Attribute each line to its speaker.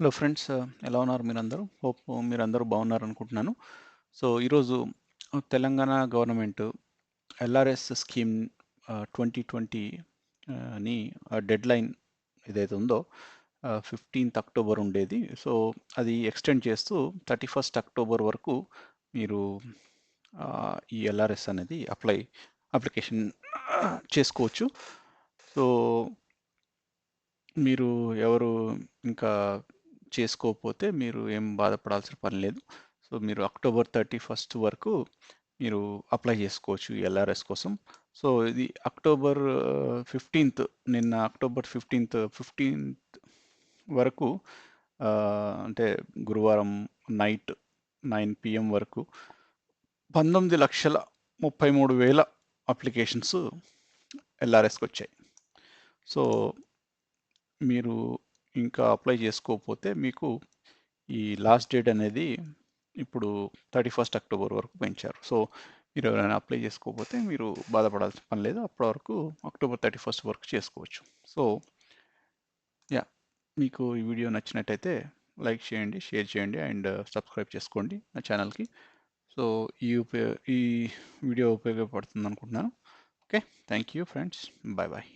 Speaker 1: Hello friends ఎలా ఉన్నారు మీరందరూ? హోప్ మీరందరూ బాగున్నారు అనుకుంటున్నాను సో ఈరోజు Telangana government LRS scheme twenty ట్వంటీని deadline ఏదైతే ఉందో ఫిఫ్టీన్త్ అక్టోబర్ ఉండేది. సో అది ఎక్స్టెండ్ చేస్తూ థర్టీ ఫస్ట్ అక్టోబర్ వరకు మీరు ఈ ఎల్ఆర్ఎస్ అనేది అప్లై అప్లికేషన్ చేసుకోవచ్చు. సో మీరు ఎవరు ఇంకా చేసుకోకపోతే మీరు ఏం బాధపడాల్సిన పని లేదు. సో మీరు అక్టోబర్ థర్టీ ఫస్ట్ వరకు మీరు అప్లై చేసుకోవచ్చు ఎల్ఆర్ఎస్ కోసం. సో ఇది అక్టోబర్ ఫిఫ్టీన్త్ నిన్న అక్టోబర్ ఫిఫ్టీన్త్ ఫిఫ్టీన్త్ వరకు అంటే గురువారం నైట్ నైన్ పిఎం వరకు పంతొమ్మిది లక్షల ముప్పై మూడు వేల అప్లికేషన్స్ ఎల్ఆర్ఎస్కి వచ్చాయి. సో మీరు ఇంకా అప్లై చేసుకోకపోతే మీకు ఈ లాస్ట్ డేట్ అనేది ఇప్పుడు థర్టీ ఫస్ట్ అక్టోబర్ వరకు పెంచారు. సో మీరు ఎవరైనా అప్లై చేసుకోకపోతే మీరు బాధపడాల్సిన పని లేదు. అప్పటి వరకు అక్టోబర్ థర్టీ ఫస్ట్ వరకు చేసుకోవచ్చు. సో యా మీకు ఈ వీడియో నచ్చినట్టయితే లైక్ చేయండి షేర్ చేయండి అండ్ సబ్స్క్రైబ్ చేసుకోండి నా ఛానల్కి. సో ఈ ఉపయోగ ఈ వీడియో ఉపయోగపడుతుంది అనుకుంటున్నాను okay thank you friends. Bye bye.